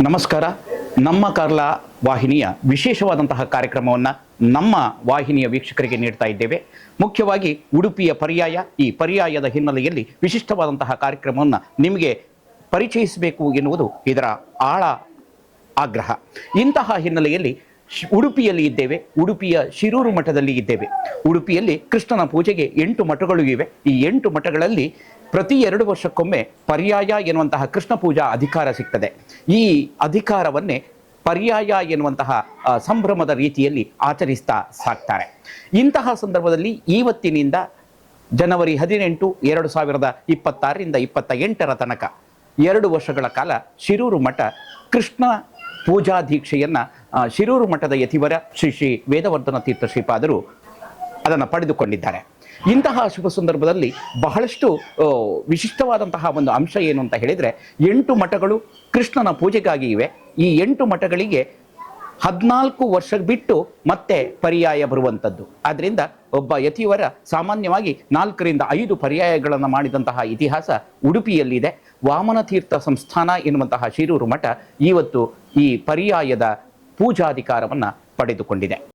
ನಮಸ್ಕಾರ. ನಮ್ಮ ಕಾರ್ಲಾ ವಾಹಿನಿಯ ವಿಶೇಷವಾದಂತಹ ಕಾರ್ಯಕ್ರಮವನ್ನು ನಮ್ಮ ವಾಹಿನಿಯ ವೀಕ್ಷಕರಿಗೆ ನೀಡ್ತಾ ಇದ್ದೇವೆ. ಮುಖ್ಯವಾಗಿ ಉಡುಪಿಯ ಪರ್ಯಾಯ, ಈ ಪರ್ಯಾಯದ ಹಿನ್ನೆಲೆಯಲ್ಲಿ ವಿಶಿಷ್ಟವಾದಂತಹ ಕಾರ್ಯಕ್ರಮವನ್ನು ನಿಮಗೆ ಪರಿಚಯಿಸಬೇಕು ಎನ್ನುವುದು ಇದರ ಆಳ ಆಗ್ರಹ. ಇಂತಹ ಹಿನ್ನೆಲೆಯಲ್ಲಿ ಉಡುಪಿಯಲ್ಲಿ ಇದ್ದೇವೆ, ಉಡುಪಿಯ ಶಿರೂರು ಮಠದಲ್ಲಿ ಇದ್ದೇವೆ. ಉಡುಪಿಯಲ್ಲಿ ಕೃಷ್ಣನ ಪೂಜೆಗೆ ಎಂಟು ಮಠಗಳು ಇವೆ. ಈ ಎಂಟು ಮಠಗಳಲ್ಲಿ ಪ್ರತಿ ಎರಡು ವರ್ಷಕ್ಕೊಮ್ಮೆ ಪರ್ಯಾಯ ಎನ್ನುವಂತಹ ಕೃಷ್ಣ ಪೂಜಾ ಅಧಿಕಾರ ಸಿಗ್ತದೆ. ಈ ಅಧಿಕಾರವನ್ನೇ ಪರ್ಯಾಯ ಎನ್ನುವಂತಹ ಸಂಭ್ರಮದ ರೀತಿಯಲ್ಲಿ ಆಚರಿಸ್ತಾ ಸಾಕ್ತಾರೆ. ಇಂತಹ ಸಂದರ್ಭದಲ್ಲಿ ಇವತ್ತಿನಿಂದ ಜನವರಿ ಹದಿನೆಂಟು, ಎರಡು ಸಾವಿರದ ಇಪ್ಪತ್ತಾರರಿಂದ ಇಪ್ಪತ್ತ ಎಂಟರ ತನಕ ಎರಡು ವರ್ಷಗಳ ಕಾಲ ಶಿರೂರು ಮಠ ಕೃಷ್ಣ ಪೂಜಾ ದೀಕ್ಷೆಯನ್ನು ಶಿರೂರು ಮಠದ ಯತಿವರ ಶ್ರೀ ಶ್ರೀ ವೇದವರ್ಧನ ತೀರ್ಥ ಶ್ರೀಪಾದರು ಅದನ್ನು ಪಡೆದುಕೊಂಡಿದ್ದಾರೆ. ಇಂತಹ ಶುಭ ಸಂದರ್ಭದಲ್ಲಿ ಬಹಳಷ್ಟು ವಿಶಿಷ್ಟವಾದಂತಹ ಒಂದು ಅಂಶ ಏನು ಅಂತ ಹೇಳಿದರೆ ಎಂಟು ಮಠಗಳು ಕೃಷ್ಣನ ಪೂಜೆಗಾಗಿ ಇವೆ. ಈ ಎಂಟು ಮಠಗಳಿಗೆ ಹದಿನಾಲ್ಕು ವರ್ಷ ಬಿಟ್ಟು ಮತ್ತೆ ಪರ್ಯಾಯ ಬರುವಂಥದ್ದು ಆದ್ದರಿಂದ ಒಬ್ಬ ಯತಿವರ ಸಾಮಾನ್ಯವಾಗಿ ನಾಲ್ಕರಿಂದ ಐದು ಪರ್ಯಾಯಗಳನ್ನು ಮಾಡಿದಂತಹ ಇತಿಹಾಸ ಉಡುಪಿಯಲ್ಲಿದೆ. ವಾಮನತೀರ್ಥ ಸಂಸ್ಥಾನ ಎನ್ನುವಂತಹ ಶಿರೂರು ಮಠ ಇವತ್ತು ಈ ಪರ್ಯಾಯದ ಪೂಜಾಧಿಕಾರವನ್ನು ಪಡೆದುಕೊಂಡಿದೆ.